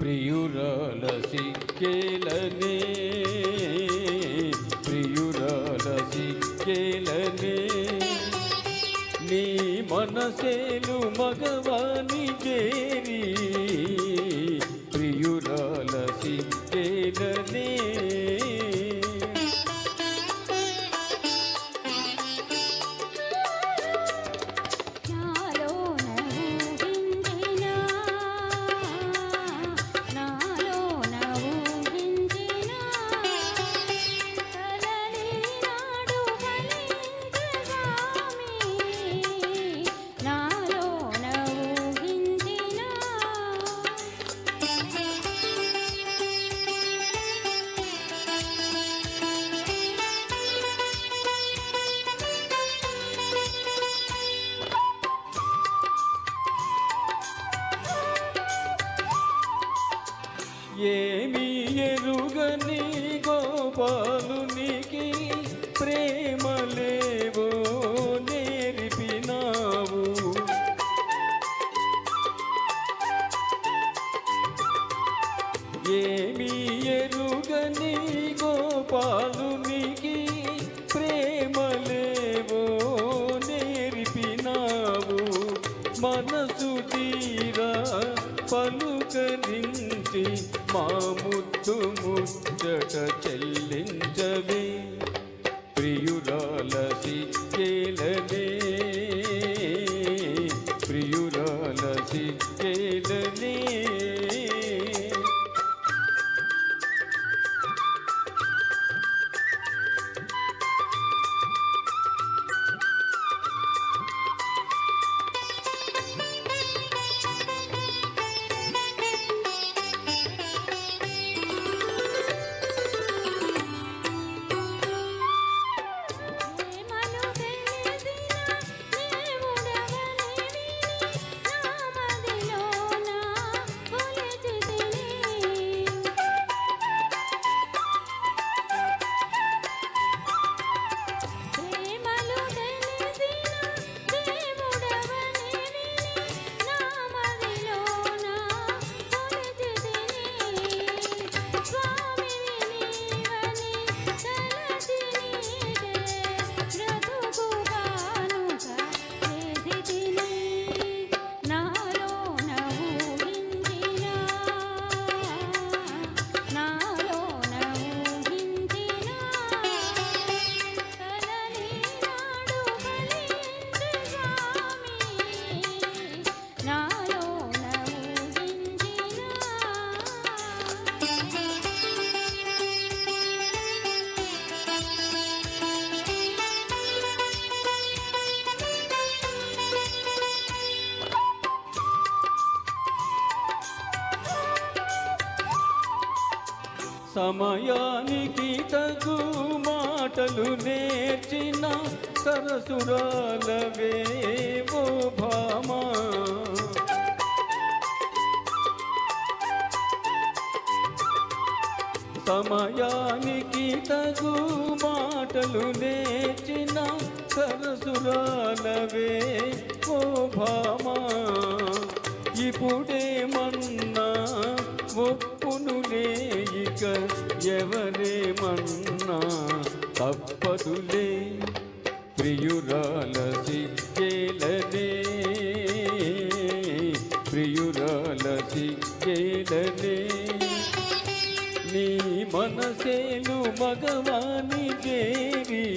ప్రియురాల సిక్కేలనే ప్రియురాల సిక్కేలనే. నీ మనసేలు మగవాని ఏమి ఎరుగని గోపాలునికి ప్రేమ లేవో నేర్పినావు. ఏమి ఎరుగని గోపాలునికి ప్రేమ లేవో నేర్పినావు. మనసు తీరా పలుకరించి మా ముద్దు ముచ్చట చెల్లించవి. ప్రియురాలసి ఏ సమయానికి తగు మాటలు నేర్చిన సరసురాలవే ఓ భామా. సమయానికి తగు మాటలు నేర్చిన సరసురాలవే ఓ భామా. ఇప్పుడేమన్నా ఒప్పునులే ఇక ఎవరేమన్నా తప్పదులే. ప్రియురాల సిగ్గేలనే. ప్రియురాల సిగ్గేలనే. నీ మనసేను మగవాని చేరి